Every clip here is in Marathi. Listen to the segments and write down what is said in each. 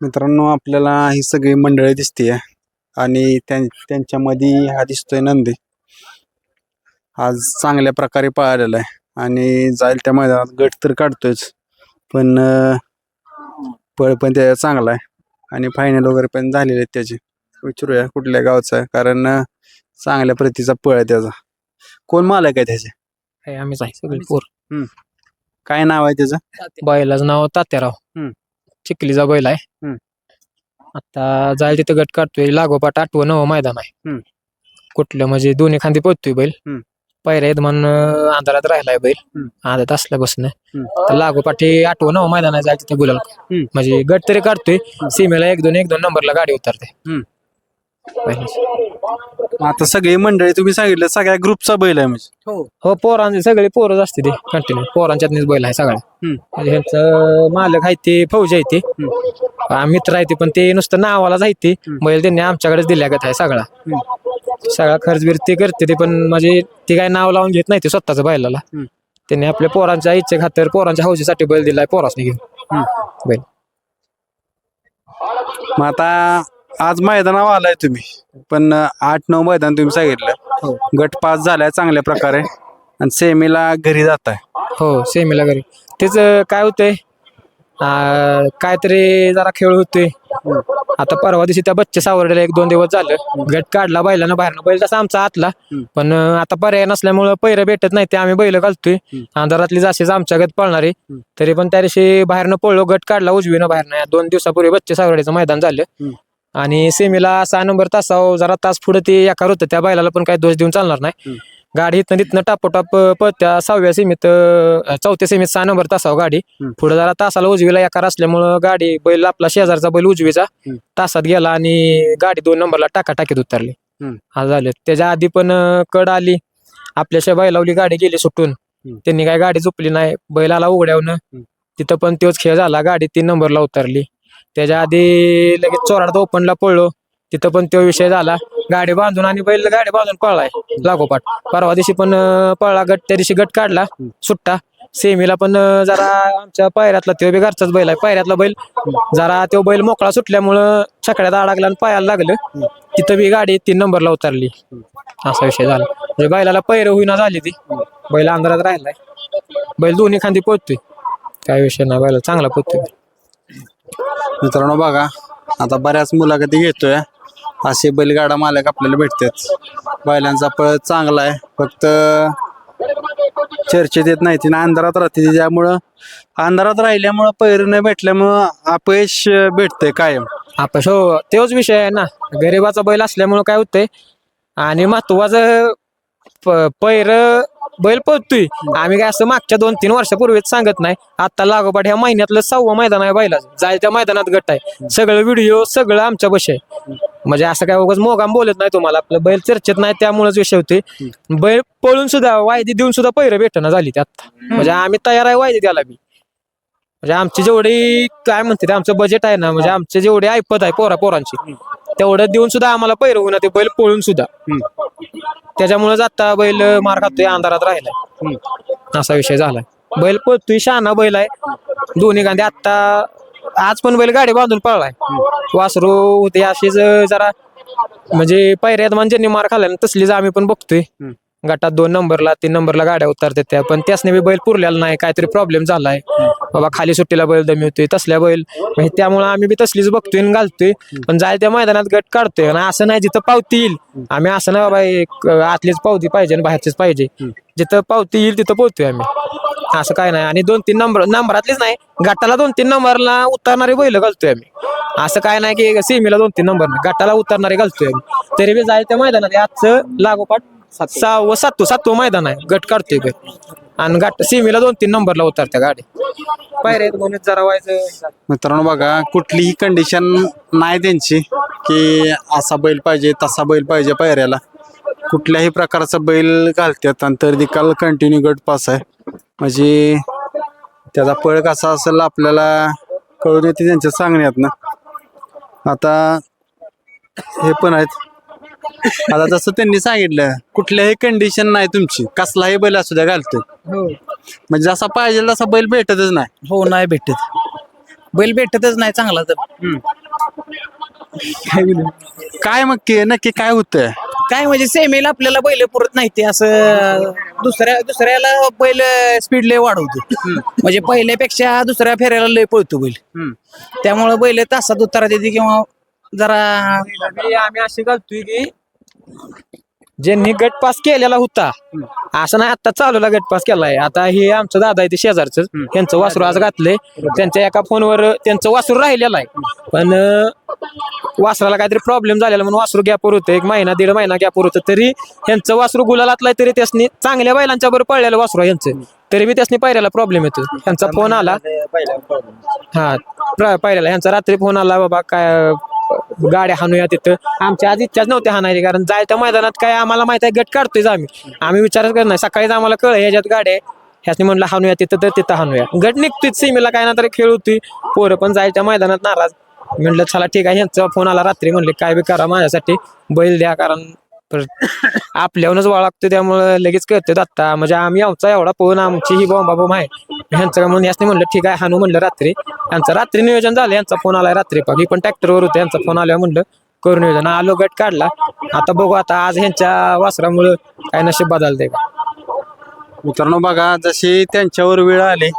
मित्रांनो आपल्याला ही सगळी मंडळी दिसते आणि त्यां त्यांच्यामध्ये हा दिसतोय नंदी. आज चांगल्या प्रकारे पळालेला आहे. आणि जाईल त्या मैदानात गट तर काढतोयच. पण पळ पण त्याचा चांगला आहे. आणि फायनल वगैरे पण झालेले आहेत त्याचे. विचारूया कुठल्या गावचा आहे. कारण चांगल्या प्रतीचा पळ आहे त्याचा. कोण मालक आहे त्याचे? आम्हीच आहे सगळे पोर. काय नाव आहे त्याचं? बैलाचं नाव तात्याराव. चिखलीचा बैल आहे हम्म. आता जाईल तिथं गट काढतोय लागोपाठ आठवं नवं मैदान आहे हम्म. कुठलं म्हणजे दोन्ही खांदी पोचतोय बैल हम्म. पहिल्या यजमान अं, अंधारात राहिलाय बैल हम्म. आदत असल्यापासून हम्म. तर लागोपाठी आठवं नवं मैदान आहे जाईल तिथं गुलाल हम्म. म्हणजे गट तरी काढतोय सीमेला एक दोन एक दोन नंबरला गाडी उतरते हम्म. आता सगळी मंडळी तुम्ही सांगितलं सगळ्या ग्रुपचा बैल आहे म्हणजे. हो. पोरांचे सगळे पोरच असते ते कंटिन्यू पोरांच्यातनीच बैल आहे सगळ्या. हम्म. म्हणजे ह्यांचं मालक आहे ते फौज आहे ते. आ, मित्र आहे ते पण ते नुसतं नावालाच आहे ते. बैल त्यांनी आमच्याकडेच दिल्यागत आहे सगळा. सगळा खर्च बिर्च ते करते ते पण म्हणजे ते काय नाव लावून घेत नाही ते स्वतःच बैलाला. हम्म. त्यांनी आपल्या पोरांच्या इच्छे खातर पोरांच्या हौशीसाठी बैल दिलाय पोरासने घेऊन. बैल. मग आता आज मैदानावर आलाय तुम्ही. पण आठ नऊ मैदान तुम्ही सांगितलं. गट पास झालाय चांगल्या प्रकारे. आणि सेमीला घरी जात आहे हो सेमीला घरी. तेच काय होतंय? काहीतरी जरा खेळ होतोय. आता परवा दिवशी त्या बच्चे सावरडेला एक दोन दिवस झालं. गट काढला बैलानं बाहेरनं. बैल तसा आमचा आतला. पण आता पर्याय नसल्यामुळं पैर भेटत नाही ते आम्ही बैल घालतोय. अंधारातली जाशीच आमच्या गत पळणारे. तरी पण त्या दिवशी बाहेरनं पळलो गट काढला उजवीनं बाहेरनं. या दोन दिवसापूर्वी बच्चे सावरडेचं मैदान झालं. आणि सेमीला सहा नंबर तासाव जरा तास पुढे ते एकार होतं. त्या बैलाला पण काही दोष देऊन चालणार नाही. गाडी इथनं तिथनं टापोटाप पळत्या सहाव्या सीमीत अं, चौथ्या सीमीत सहा नंबर तासाव गाडी. हम्म. पुढे जरा तासाला उजवीला एकार असल्यामुळं गाडी बैल आपला शेजारचा बैल उजवीचा हम्म. तासात गेला आणि गाडी दोन नंबरला टाका टाकीत उतरली. हम्म. हा झालं. त्याच्या आधी पण अं, कड आली. आपल्याशिवाय बैलावली गाडी गेली सुटून. त्यांनी काय गाडी झोपली नाही. बैलाला उघड्यावनं. तिथं पण तोच खेळ झाला. गाडी तीन नंबरला उतरली. त्याच्या आधी लगेच चोराड ओपनला पळलो. तिथं पण तो विषय झाला. गाडी बांधून आणि बैल गाडी बांधून पळलाय लागोपाठ. परवा दिवशी पण पळला गट त्या दिवशी गट काढला सुट्टा. सेमीला पण जरा आमच्या पायऱ्यातला तो बी घरचाच बैल आहे. पायऱ्यातला बैल जरा तो बैल मोकळा सुटल्यामुळं छकड्यात अडकला आणि पायाला लागलं. तिथं बी गाडी तीन नंबरला उतरली. असा विषय झाला. म्हणजे बैलाला पैर होईना झाली ती. बैल अंधारात राहिलाय. बैल दोन्ही खांदी पोहतोय काय विषय नाही बैल चांगला पोहतोय मित्रांनो बघा आता बऱ्याच मुलाखती घेतोय. असे बैलगाडा मालक आपल्याला भेटतात. बैलांचा पळ चांगला आहे. फक्त चर्चेत येत नाही तिने अंधारात राहते त्यामुळं अंधारात राहिल्यामुळं पैर न भेटल्यामुळं अपयश भेटते कायम. अपयश हो तोच विषय आहे ना. गरिबाचा बैल असल्यामुळं काय होतंय? आणि महत्वाचं पैर बैल पळतोय. आम्ही काय असं मागच्या दोन तीन वर्षापूर्वीच सांगत नाही. आता लागोपाठ ह्या महिन्यातलं सहावं मैदान आहे बैला जाय त्या मैदानात गट आहे. सगळं व्हिडिओ सगळं आमच्या बशी आहे. म्हणजे असं काय उगाच मोगाम बोलत नाही तुम्हाला. आपलं बैल चर्चेत नाही त्यामुळेच विषय होते बैल पळून सुद्धा वायदी देऊन सुद्धा पहिरं भेटना झाली ते आता म्हणजे आम्ही तयार आहे वायदी द्यायला बी. म्हणजे आमची जेवढी काय म्हणते आमचं बजेट आहे ना म्हणजे आमचे जेवढे ऐपत आहे पोरा पोरांची तेवढं देऊन सुद्धा आम्हाला पैर होईना ते बैल पळून सुद्धा. त्याच्यामुळेच आता बैल मार खातोय अंधारात राहिलाय. असा विषय झालाय. बैल पळतोय शहाणा बैल आहे. दोन्ही गांधी आता आज पण बैल गाडी बांधून पळलाय. वासरू होते अशीच जरा म्हणजे पायऱ्यात म्हणजे मार खाल्ला ना तसलीच आम्ही पण बघतोय. गटात दोन नंबरला तीन नंबरला गाड्या उतरतात त्या. पण त्यासने बी बैल पुरलेला नाही काहीतरी प्रॉब्लेम झालाय. बाबा खाली सुट्टीला बैल दमी होतोय तसल्या बैल. म्हणजे त्यामुळे आम्ही बी तसलीच बघतोय आणि घालतोय. पण जाय त्या मैदानात गट काढतोय आणि असं नाही जिथं पावती येईल. आम्ही असं नाही बाबा एक आतलीच पावती पाहिजे आणि बाहेरचीच पाहिजे. जिथं पावती येईल तिथं पोहतोय आम्ही. असं काय नाही. आणि दोन तीन नंबर नंबरातलीच नाही. गटाला दोन तीन नंबरला उतरणारे बैल घालतोय आम्ही. असं काय नाही की सीमेला दोन तीन नंबर नाही. गटाला उतरणारे घालतोय आम्ही. तरी बी जाय त्या मैदानात आजचं लागोपाठ सहावं सातवं सातवं मैदान आहे. गट काढतोय बैल आणि गट सेमीला दोन तीन नंबरला उतरत्या गाडी. पायऱ्यात म्हणून जरा व्हायचं. मित्रांनो बघा कुठलीही कंडिशन नाही त्यांची की असा बैल पाहिजे तसा बैल पाहिजे पायऱ्याला. कुठल्याही प्रकारचा बैल घालतात आणि तर निकाल कंटिन्यू गट पास आहे. म्हणजे त्याचा पळ कसा असेल आपल्याला कळून येते त्यांच्या सांगण्यात ना आता हे पण आहेत. आता जसं त्यांनी सांगितलं कुठल्याही कंडिशन नाही तुमची. कसलाही बैल असू द्या घालतोय. म्हणजे जसा पाहिजे तसा बैल भेटतच नाही. हो नाही भेटत. बैल भेटतच नाही चांगला तर. काय मग की- नक्की काय होतंय? काय म्हणजे सेमीला आपल्याला बैल पुरत नाही ते असं दुसऱ्या दुसऱ्याला बैल स्पीड लय वाढवतो म्हणजे पहिल्यापेक्षा दुसऱ्या फेऱ्याला लय पळतो बैल. त्यामुळे बैल तासात उतारा देते किंवा जरा आम्ही अशी घालतोय की ज्यांनी गट पास केलेला होता असं नाही आता चालूला गट पास केलाय. आता हे आमचं दादा आहे ते शेजारच त्यांचं वासरू आज घातलंय. त्यांच्या एका फोनवर त्यांचं वासरू राहिलेलं आहे. पण वासराला काहीतरी प्रॉब्लेम झालेला म्हणून वासरू गॅपवर होतं एक महिना दीड महिना गॅपवर होतं तरी ह्यांचं वासरू गुलालातलाय तरी त्यासनी चांगल्या बैलांच्या बरोबर पळलेलं वासरू यांचं तरी बी त्यासनी पायऱ्याला प्रॉब्लेम येतो त्यांचा फोन आला. हा पायऱ्याला ह्यांचा रात्री फोन आला बाबा काय गाड्या हाणूया तिथं. आमच्या आज इच्छाच नव्हत्या हाणायची कारण जायच्या मैदानात काय आम्हाला माहीत आहे गट काढतोय आम्ही. आम्ही विचारच करत नाही. सकाळीच आम्हाला कळ ह्याच्यात गाड्या आहे. ह्यासनी म्हणलं हाणूया तिथं तर तिथं हाणूया. गट निघतोय सीमेला काय ना तरी खेळ होती पोरं पण जायच्या मैदानात नाराज. म्हणलं चला ठीक आहे ह्यांचा फोन आला रात्री. म्हणले काय बी करा माझ्यासाठी. बैल द्या कारण परत आपल्याहूनच वळा लागतो त्यामुळे लगेच कळतं आता म्हणजे आम्ही आमचा एवढा पोहून आमची ही बॉम्बा बॉम्ब आहे. ह्यांचं म्हणून यासनी म्हणलं ठीक आहे हानू म्हणलं रात्री. यांचं रात्री नियोजन झालं यांचा फोन आलाय रात्री. पाक ही पण ट्रॅक्टरवर होते यांचा फोन आल्यावर म्हणलं करू नियोजन. आलो गट काढला. आता बघू आता आज ह्यांच्या वासरामुळं काय नशीब बदलते का? मित्रांनो बघा जशी त्यांच्यावर वेळ आली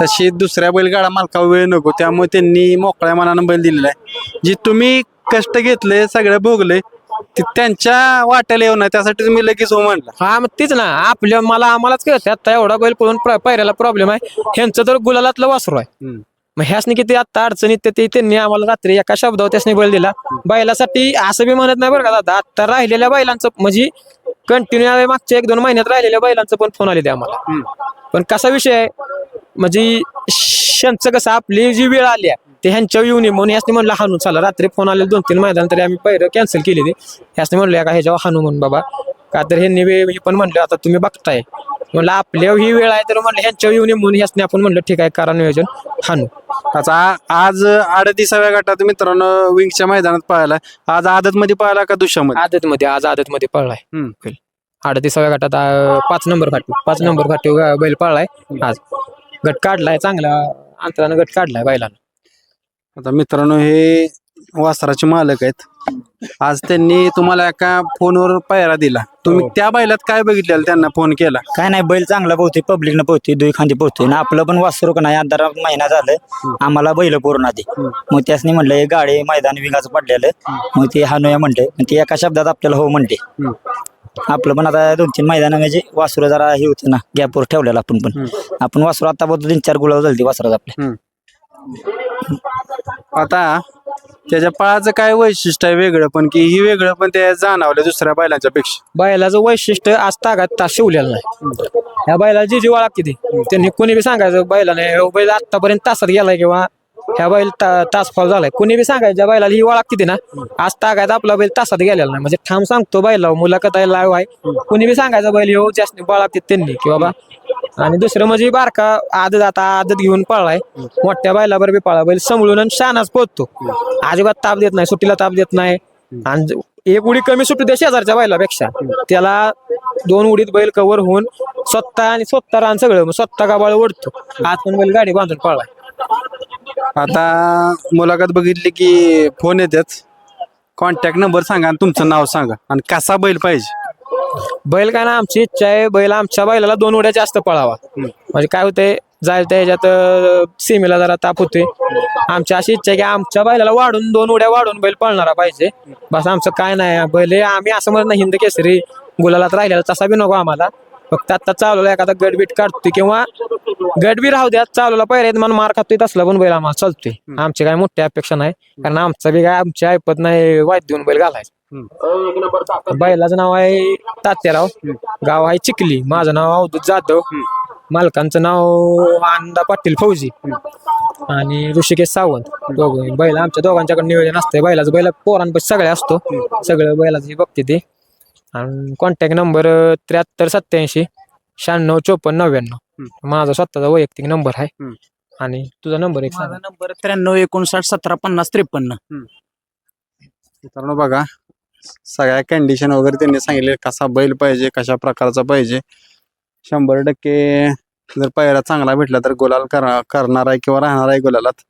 तशी दुसऱ्या बैलगाडा मालकावर वेळ नको. त्यामुळे त्यांनी मोकळ्या मनानं बैल दिलेला आहे. जी तुम्ही कष्ट घेतले सगळे भोगले ते त्यांच्या वाट्याला येऊ नये त्यासाठी तुम्ही लगेच हो म्हणला. हा मग तीच ना. आपल्या मला आम्हालाच कळतं आता एवढा बैल पळून पायऱ्याला प्रॉब्लेम आहे. ह्यांचं तर गुलालातलं वासरू आहे. हम्म. मग ह्यासनी किती आता अडचणीत ते- ते त्यांनी आम्हाला रात्री एका शब्दावर त्यासनी बैल दिला. बैलासाठी असं बी म्हणत नाही बरं का दादा. आता राहिलेल्या बैलांचं म्हणजे कंटिन्यू मागच्या एक दोन महिन्यात राहिलेल्या बैलांचं पण फोन आले ते आम्हाला पण कसा विषय आहे? म्हणजे त्यांचं कसं आपली जी वेळ आली आहे ते ह्यांच्या येऊन ये म्हणून ह्यासनी म्हणलं हाणून चला रात्री फोन आले दोन तीन मैदान तरी आम्ही पहिलं कॅन्सल केली ते. ह्यासनी म्हणलं का ह्याच्यावर हाणू म्हणून बाबा. का तर ह्यांनी वे- हे पण म्हणलं आता तुम्ही बघताय. म्हणलं आपल्यावर ही वेळ आहे तर म्हणलं ह्यांच्या येऊन ये म्हणून ह्यासनी आपण म्हणलं ठीक आहे करा नियोजन हाणू आता आज अडतीसाव्या गटात मित्रांनो विंगच्या मैदानात पळाला. आज आदत मध्ये पळाला का दुशामध्ये आदत मध्ये आज आदत मध्ये पळलाय. अडतीसाव्या गटात पाच नंबर फाटी पाच नंबर फाटी बैल पळलाय आज. गट काढलाय चांगला अंतरानं गट काढलाय बैलानं. आता मित्रांनो हे वासराचे मालक आहेत. आज त्यांनी तुम्हाला एका फोनवर पायरा दिला. तुम्ही त्या बैलात काय बघितलेलं त्यांना फोन केला? काय नाही बैल चांगला पोहतोय पब्लिकनं पोहतोय दुई खांदी पोहतोय. ना आपलं पण वासरू का नाही अंधारा महिना झालं आम्हाला बैल पूर्ण आधी. मग त्यासनी म्हणलं हे गाडी मैदान विंगाचं पडलेलं. मग ते हानूया म्हणले. मग ते एका शब्दात आपल्याला हो म्हणते आपलं पण आता दोन तीन मैदान म्हणजे वासरू जरा हे होतं ना गॅपवर ठेवलेलं आपण पण. आपण वासरू आता बघतो तीन चार गुलाब झाली वासरात आपल्या आता त्याच्या पळाचं काय वैशिष्ट्य आहे वेगळं पण की ही वेगळं पण ते जाणवलं दुसऱ्या बैलांच्या पेक्षा. बैलाचं वैशिष्ट्य आज तागात तास शिवलेलं नाही. ह्या बैला जी जी वाळा किती त्यांनी कोणी बी सांगायचं बैलाने ह्यो बैल आतापर्यंत तासात गेलाय किंवा ह्या बैल ता- तास फॉल झालाय. कोणी बी सांगायचं बैलाला ही वळा किती ना आज तागात आपला बैल तासात गेलेला नाही. म्हणजे ठाम सांगतो बैला मुलाखत आहे लाईव्ह आहे. कोणी बी सांगायचं बैल हो जास्त बळा त्यांनी की बाबा आणि दुसरं म्हणजे बारका आदत आता आदत घेऊन पळलाय. मोठ्या बैलावर बी पळा बैल समळून आणि शानाच पोचतो अजिबात ताप देत नाही सुट्टीला ताप देत नाही. आणि एक उडी कमी सुटू द्या शेजारच्या बैलापेक्षा. त्याला दोन उडीत बैल कव्हर होऊन स्वतः आणि स्वतः रान सगळं स्वतः गाबाळ ओढतो. आज पण बैल गाडी बांधून पळलाय. आता मुलाखत बघितली की फोन येतात. कॉन्टॅक्ट नंबर सांगा आणि तुमचं नाव सांगा. आणि कसा बैल पाहिजे? बैल काय ना आमची इच्छा आहे बैल आमच्या बैलाला दोन उड्या जास्त पळावा. म्हणजे काय होतंय जायला त्या ह्याच्यात सीमेला जरा ताप होते आमची अशी इच्छा आहे की आमच्या बैलाला वाढून दोन उड्या वाढून बैल पळणारा पाहिजे. बस आमचं काय नाही बैल आम्ही असं म्हणत नाही हिंद केसरी गुलालात राहिलेला तसा बी नको आम्हाला. फक्त आता चालवला एखादा गडबीट काढतोय किंवा गडबी राहू द्या चालवला पाहिजे मन मार खातोय तसला पण बैल आम्हाला चालतोय. आमची काय मोठी अपेक्षा नाही कारण आमचा बी काय आमची ऐपत नाही वाद देऊन बैल घालायचं. बैलाचं नाव आहे तात्याराव गाव आहे चिखली माझं नाव अवधूत जाधव मालकांचं नाव आनंदा पाटील फौजी आणि ऋषिकेश सावंत. दोघं बैल आमच्या दोघांच्याकडे नियोजन असतंय बैलाचं बैल पोरांपाशी सगळे असतो. सगळं बैलाचं बघते ते. आणि कॉन्टॅक्ट नंबर त्र्याहत्तर सत्याऐंशी शहाण्णव चोपन्न नव्याण्णव. माझा स्वतःचा वैयक्तिक नंबर आहे. हम्म. आणि तुझा नंबर एक सांग. माझा नंबर त्र्याण्णव एकोणसाठ सतरा पन्नास त्रेपन्न. मित्रांनो बघा सगळ्या कंडिशन वगैरे त्यांनी सांगितले. कसा बैल पाहिजे कशा प्रकारचा पाहिजे. शंभर टक्के जर पायरा चांगला भेटला तर गुलाल करा करणार आहे किंवा राहणार आहे गुलालात.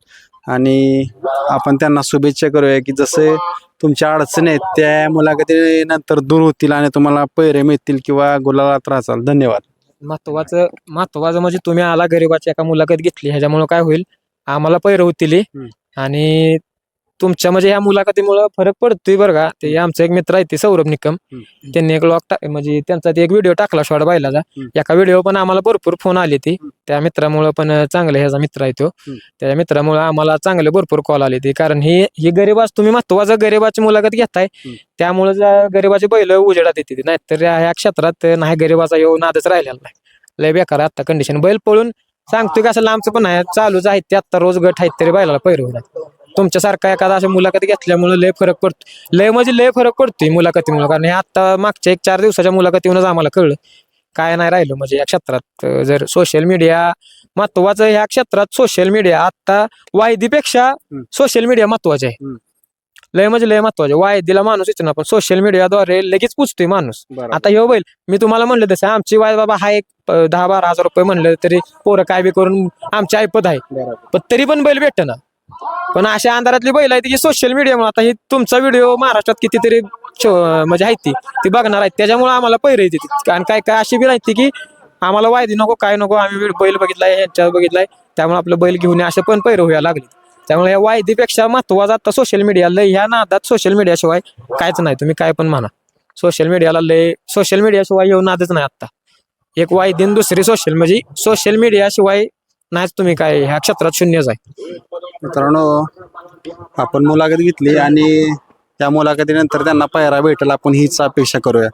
आणि आपण त्यांना शुभेच्छा करूया की जसे तुमच्या अडचणी आहेत त्या मुलाखतीनंतर दूर होतील आणि तुम्हाला पैरे मिळतील किंवा गुलालात राहचाल धन्यवाद. महत्वाचं महत्वाचं म्हणजे तुम्ही आला गरीबाची एका मुलाखत घेतली ह्याच्यामुळे काय होईल? आम्हाला पैर होतील. आणि तुमच्या म्हणजे ह्या मुलाखतीमुळं फरक पडतोय बरं का. ते आमचे एक मित्र आहे ते सौरभ निकम. त्यांनी एक लॉक टाक म्हणजे त्यांचा ते एक व्हिडिओ टाकला शॉर्ट बायलाचा. एका व्हिडिओ पण आम्हाला भरपूर फोन आले ती. त्या मित्रामुळं पण चांगलं ह्याचा मित्र आहे तो. त्या मित्रामुळं आम्हाला चांगले भरपूर कॉल आले ते. कारण ही ही गरीबाच तुम्ही महत्वाचं गरीबाची मुलाखत घेताय. त्यामुळे गरीबाची बैल उजेडात येते नाहीतर ह्या क्षेत्रात नाही गरीबाचा येऊ नादच राहिलेला नाही. लय बेकार आहे आता कंडिशन बैल पळून सांगतोय कसं लांबचं पण आहे. चालूच आहेत ते. आता रोज गट आहेत तरी बैलाला पैर होणार तुमच्यासारखा एखादा अशा मुलाखत घेतल्यामुळे लय फरक पडतो. लय म्हणजे लय फरक पडतोय मुलाखतीमुळे. कारण हे आता मागच्या एक चार दिवसाच्या मुलाखतीमुळेच आम्हाला कळलं. काय नाही राहिलं म्हणजे या क्षेत्रात जर सोशल मीडिया महत्वाचं ह्या क्षेत्रात सोशल मीडिया आता वायदीपेक्षा सोशल मीडिया महत्त्वाचे आहे. लय म्हणजे लय महत्त्वाचे वायदीला माणूस येतो ना पण सोशल मीडियाद्वारे लगेच पुचतोय माणूस. आता ह्यो बैल मी तुम्हाला म्हणलं तसं आमची वाय बाबा हा एक दहा बारा हजार रुपये म्हणलं तरी पोरं काय बी करून आमची ऐपत आहे. पण तरी पण बैल भेटत ना पण अशा अंधारातली बैल आहेत की सोशल मीडियामुळे आता ही तुमचा व्हिडिओ महाराष्ट्रात कितीतरी म्हणजे आहेत ती. ती बघणार आहेत. त्याच्यामुळे आम्हाला पैर येते कारण काय काय अशी बी नाही की आम्हाला वायदी नको काय नको आम्ही बैल बघितलाय यांच्या बघितलाय. त्यामुळे आपलं बैल घेऊन ये, असे पण पैर व्हायला लागले. त्यामुळे या वायदीपेक्षा महत्त्वाचा आता सोशल मीडिया लय ह्या नादात सोशल मीडियाशिवाय कायच नाही. तुम्ही काय पण म्हणा. सोशल मीडियाला लय सोशल मीडियाशिवाय येऊन नादच नाही आता एक वायदी आणि दुसरी सोशल म्हणजे सोशल मीडियाशिवाय नाहीच तुम्ही काय. ह्या क्षेत्रात शून्यच आहे. मित्रांनो आपण मुलाखत घेतली आणि त्या मुलाखतीनंतर त्यांना पायरा भेटेल. आपण हीच अपेक्षा करूया.